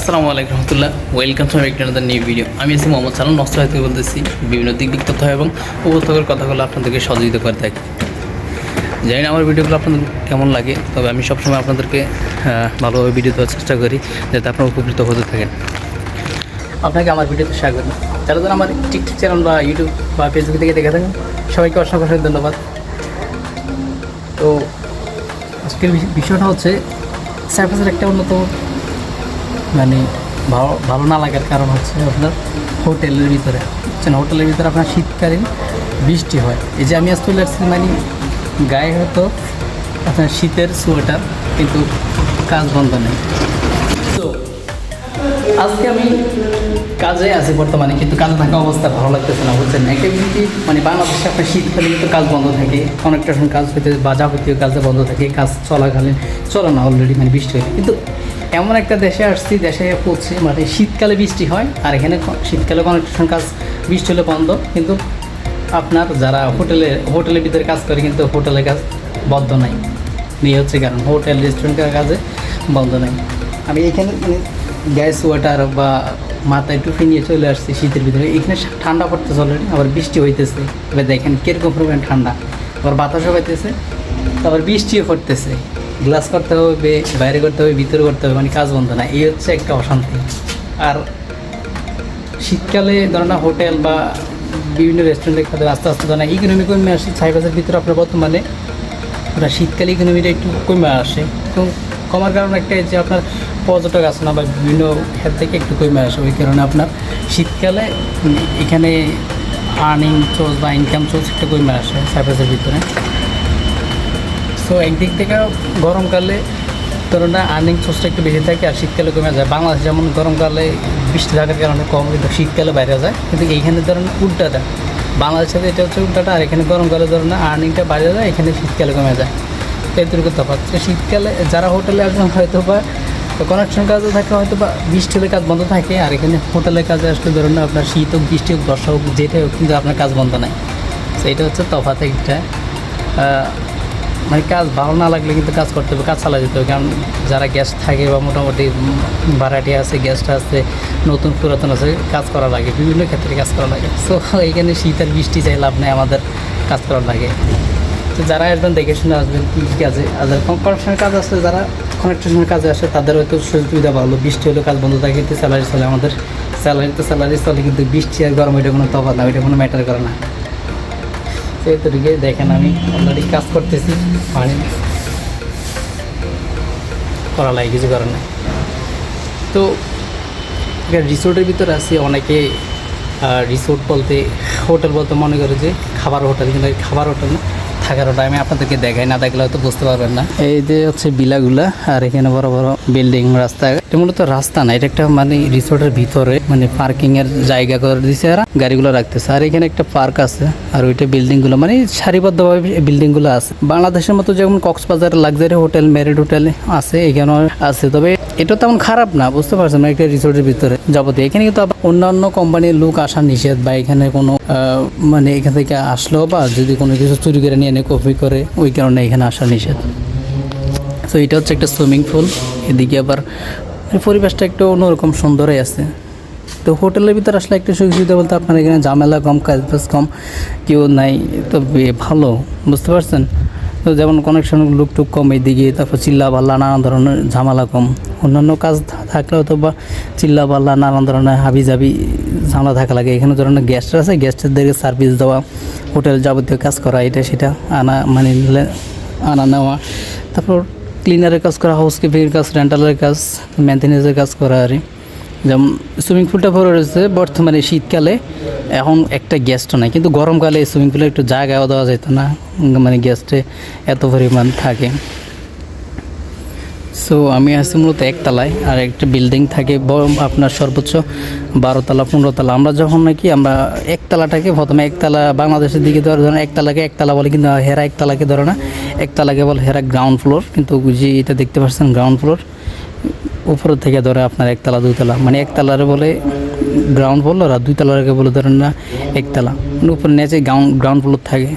আসসালামু আলাইকুম রহমতুল্লাহ। Welcome to একটা নতুন নিউ ভিডিও আমি আছি মোহাম্মদ সালাম নষ্ট থেকে বলতেছি। বিভিন্ন দিক দিক তথ্য এবং উপস্থাপের কথাগুলো আপনাদেরকে সহযোগিতা করে থাকি। জানি আমার ভিডিওগুলো আপনাদের কেমন লাগে, তবে আমি সবসময় আপনাদেরকে ভালোভাবে ভিডিও দেওয়ার চেষ্টা করি, যাতে আপনারা উপকৃত হতে থাকেন। আপনাকে আমার ভিডিওতে স্বাগত। যারা যারা আমার টিকটক চ্যানেল বা ইউটিউব বা ফেসবুক থেকে দেখে থাকেন, সবাইকে অসংখ্য অসংখ্য ধন্যবাদ। তো, আজকের বিষয়টা হচ্ছে সার্ফেসের একটা অন্যতম মানে ভালো ভালো না লাগার কারণ হচ্ছে আপনার হোটেলের ভিতরে। বুঝছেন? হোটেলের ভিতরে আপনার শীতকালীন বৃষ্টি হয়। এই যে আমি আজ চলে আসছি মানে গায়ে হয়তো আপনার শীতের সোয়েটার, কিন্তু কাজ বন্ধ নেই। তো আজকে আমি কাজে আছি বর্তমানে, কিন্তু কাজে থাকা অবস্থা ভালো লাগতেছে না, বুঝছেন? কিন্তু মানে বাংলাদেশে আপনার শীতকালে কিন্তু কাজ বন্ধ থাকে। অনেকটা সময় কাজ হইতে বা যাবতীয় কাজে বন্ধ থাকে, কাজ চলাকালীন চলে না অলরেডি মানে বৃষ্টি হয় কিন্তু এমন একটা দেশে আসছি, দেশে পড়ছে মানে শীতকালে বৃষ্টি হয়, আর এখানে শীতকালে সময় কাজ, বৃষ্টি হলে বন্ধ। কিন্তু আপনার যারা হোটেলে হোটেলের ভিতরে কাজ করে কিন্তু হোটেলের কাজ বন্ধ নাই। নিয়ে হচ্ছে কারণ, হোটেল রেস্টুরেন্টের কাজে বন্ধ নাই। আমি এখানে মানে গ্যাস, ওয়াটার বা মাথায় টুপি নিয়ে চলে আসছি শীতের ভিতরে। এখানে ঠান্ডা পড়তেছে অলরেডি আবার বৃষ্টি হইতেছে। এবার দেখেন কীরকম পরিমাণ ঠান্ডা। আবার বাতাসও পাইতেছে তারপর বৃষ্টিও পড়তেছে। গ্লাস করতে হবে বাইরে করতে হবে, ভিতরে করতে হবে মানে কাজ বন্ধ না। এই হচ্ছে একটা অশান্তি। আর শীতকালে ধরো না হোটেল বা বিভিন্ন রেস্টুরেন্টে খাতে আস্তে আস্তে ধরেন ইকোনমি কমে আসে ছয় বছর ভিতরে আপনার বর্তমানে আপনার শীতকালে ইকোনমিটা একটু কমে আসে। তো কমার কারণ একটা যে আপনার পর্যটক আসে না বা বিভিন্ন ক্ষেত্র থেকে একটু কমে আসে, ওই কারণে আপনার শীতকালে এখানে আর্নিং সোর্স বা ইনকাম সোর্স একটু কমে আসে সার্ভিসের ভিতরে। সো একদিক থেকে গরমকালে না আর্নিং সোর্সটা একটু বেশি থাকে আর শীতকালে কমে যায়। বাংলাদেশ যেমন গরমকালে বৃষ্টি থাকার কারণে কম, কিন্তু শীতকালে বাইরে যায়। কিন্তু এইখানে ধরুন উল্টাটা। বাংলাদেশের এটা হচ্ছে উল্টাটা আর এখানে গরমকালে ধরুন আর্নিংটা বাইরে যায়, এখানে শীতকালে কমে যায়। এতটুকু তফাৎ শীতকালে যারা হোটেলে আসবেন হয়তো বা কানেকশন কাজে থাকে হয়তো বা বৃষ্টি হলে কাজ বন্ধ থাকে। আর এখানে হোটেলের কাজে আসলে ধরুন আপনার শীত হোক, বৃষ্টি হোক, বর্ষা হোক, যেটাই হোক, কিন্তু আপনার কাজ বন্ধ নাই। তো এটা হচ্ছে তফাৎ একটা মানে কাজ ভালো না লাগলে কিন্তু কাজ করতে হবে, কাজ চালা যেতে হবে। কারণ যারা গ্যাস থাকে বা মোটামুটি ভাড়াটি আছে গ্যাসটা আছে, নতুন পুরাতন আছে, কাজ করা লাগে, বিভিন্ন ক্ষেত্রে কাজ করা লাগে। সো এখানে শীত আর বৃষ্টি চাই, লাভ নেই, আমাদের কাজ করা লাগে। তো যারা আসবেন, দেখে শুনে আসবেন কী কাজে আর কনস্ট্রাকশনের কাজ আছে, যারা কনস্ট্রাকশনের কাজে আসে, তাদের হয়তো সুবিধা ভালো। বৃষ্টি হলে কাজ বন্ধ থাকে, কিন্তু স্যালারি চলে। আমাদের স্যালারি তো স্যালারি চলে, কিন্তু বৃষ্টি আর গরম, এটা কোনো তফাৎ না ওইটা কোনো ম্যাটার করে না। সেই তরিকে দেখেন আমি অলরেডি কাজ করতেছি, পানি করা লাগে, কিছু কারণে তো রিসোর্টের ভিতরে আছে, অনেকে রিসোর্ট বলতে, হোটেল বলতে মনে করে যে খাবার হোটেল, কিন্তু খাবার হোটেল না। হোটেল আমি আপনাদেরকে দেখাই, না দেখলে হয়তো বুঝতে পারবেন না। এই যে হচ্ছে বিলাগুলা, আর এখানে বড় বড় বিল্ডিং রাস্তা। এটা মূলত রাস্তা না, এটা একটা মানে রিসোর্টের ভিতরে মানে পার্কিং এর জায়গা করে দিছে আর গাড়িগুলো রাখতেছে। আর এখানে একটা পার্ক আছে, আর ওইটা বিল্ডিংগুলো মানে সারিবদ্ধভাবে বিল্ডিংগুলো আছে। বাংলাদেশের মতো যেমন Cox's Bazar luxury hotel Marriott hotel আছে, এখানেও আছে। তবে এটা তেমন খারাপ না, বুঝতে পারছেন একটা রিসোর্টের ভিতরে। যাবতীয়। এখানে কিন্তু অন্যান্য কোম্পানির লোক আসা নিষেধ, বা এখানে কোনো মানে এখান থেকে আসলেও বা যদি কোনো কিছু চুরি করে নিয়ে এনে কপি করে, ওই কারণে এখানে আসা নিষেধ। তো এটা হচ্ছে একটা সুইমিং পুল এদিকে আবার মানে পরিবেশটা একটু অন্যরকম সুন্দরই আছে। তো হোটেলের ভিতরে আসলে একটা সুযোগ সুবিধা বলতে আপনার এখানে ঝামেলা কম, কাজ বাজ কম, কেউ নাই তো ভালো, বুঝতে পারছেন? তো যেমন কানেকশন লুক টুক কম এদিকে, তারপর চিল্লা পাল্লা নানা ধরনের ঝামেলা কম। অন্যান্য কাজ থাকলে হয়তো বা চিল্লা পাল্লা নানান ধরনের হাবি জাবি ঝামেলা থাকা লাগে। এখানে ধরনের গ্যাসটা আছে গ্যাসটাদেরকে সার্ভিস দেওয়া হোটেল যাবতীয় কাজ করা, এটা সেটা আনা মানে আনা নেওয়া। তারপর ক্লিনারের কাজ করা হাউস কিপিংয়ের কাজ রেন্টালের কাজ মেনটেন্যান্সের কাজ করা আর। যেমন সুইমিং পুলটা ভরে রয়েছে, বর্তমানে শীতকালে এখন একটা গ্যাসটা নাই, কিন্তু গরমকালে সুইমিং পুলে একটু জায়গাও দেওয়া যেত না মানে গ্যাসটে এত পরিমাণ থাকে। সো আমি আছি মূলত একতলায়, আর একটা বিল্ডিং থাকে আপনার সর্বোচ্চ বারোতলা, পনেরোতলা। আমরা যখন নাকি, আমরা একতলাটাকে প্রথমে একতলা বাংলাদেশের দিকে ধরে, ধরেন একতলাকে একতলা বলে, কিন্তু হেরা একতলাকে ধরে না, একতলাকে বলে হেরা গ্রাউন্ড ফ্লোর কিন্তু যে এটা দেখতে পাচ্ছেন গ্রাউন্ড ফ্লোর উপর থেকে ধরে আপনার একতলা দুতলা মানে একতলারে বলে গ্রাউন্ড ফ্লোর আর দুই দুইতলাকে বলে ধরেন না একতলা। মানে উপর নেচে গ্রাউন্ড গ্রাউন্ড ফ্লোর থাকে।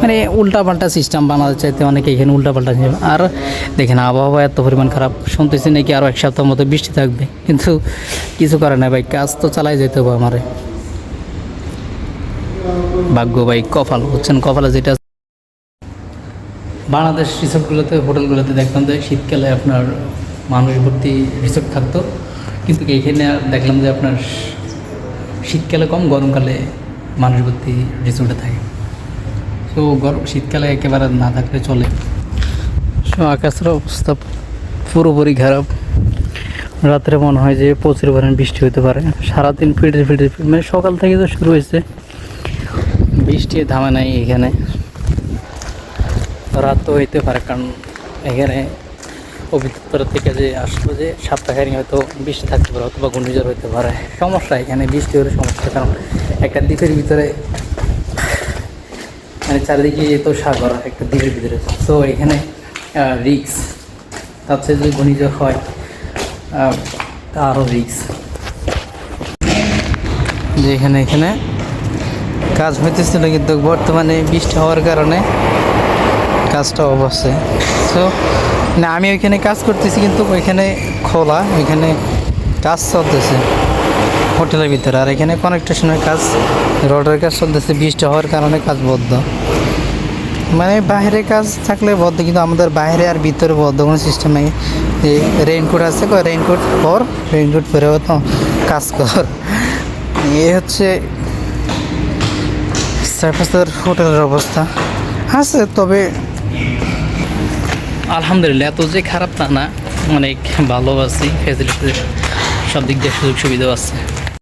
মানে উল্টাপাল্টা সিস্টেম বানাতে চাইতে অনেকে এখানে উল্টাপাল্টা ছিল আর দেখেন আবহাওয়া এত পরিমাণ খারাপ, শুনতেছি নাকি আরও এক সপ্তাহ মতো বৃষ্টি থাকবে। কিন্তু কিছু করে না ভাই, কাজ তো চালাই যেতে হবে আমারে। ভাগ্য ভাই, কপাল, বুঝছেন? কপালে যেটা বাংলাদেশ রিসোর্টগুলোতে, হোটেলগুলোতে দেখতাম যে শীতকালে আপনার মানুষ ভর্তি রিসোর্ট থাকতো। কিন্তু এখানে দেখলাম যে আপনার শীতকালে কম, গরমকালে মানুষ ভর্তি রিসোর্টে থাকে। তো গরম শীতকালে একেবারে না থাকলে চলে। সো আকাশের অবস্থা পুরোপুরি খারাপ। রাত্রে মনে হয় যে প্রচুর পরিমাণ বৃষ্টি হতে পারে। সারাদিন ফিটে ফিটে মানে সকাল থেকে তো শুরু হয়েছে। বৃষ্টি থামে নাই এখানে। রাত তো হইতে পারে, কারণ এখানে অভিজ্ঞতা থেকে যে আসলো যে সপ্তাহখানি হয়তো বৃষ্টি থাকতে পারে অথবা ঘূর্ণিঝড় হতে পারে। সমস্যা এখানে, বৃষ্টি হলে সমস্যা, কারণ একটা দ্বীপের ভিতরে মানে চারিদিকে তো সাগর, একটা দ্বীপের ভিতরে। তো এখানে রিক্স তার চেয়ে যদি ঘূর্ণিঝড় হয় আরও রিক্স যে এখানে এখানে কাজ হইতেছিল কিন্তু বর্তমানে বৃষ্টি হওয়ার কারণে কাজটা অবশ্যই সো না, আমি ওইখানে কাজ করতেছি, কিন্তু ওইখানে খোলা, ওইখানে কাজ চলতেছে হোটেলের ভিতরে। আর এখানে কনেকটেশনের কাজ, রোডের কাজ চলতেছে, বৃষ্টি হওয়ার কারণে কাজ বদ্ধ মানে বাইরে কাজ থাকলে বদ্ধ, কিন্তু আমাদের বাইরে আর ভিতরে বদ্ধ কোনো সিস্টেম নেই। যে রেইনকোট আছে রেইনকোট পর রেইনকোট পরেও তো কাজ কর। এ হচ্ছে সার্ফেসের হোটেলের অবস্থা। আছে, তবে আলহামদুলিল্লাহ, এত যে খারাপ তা না, অনেক ভালো আছি ফ্যাসিলিটি সব দিক দিয়ে সুযোগ সুবিধাও আছে।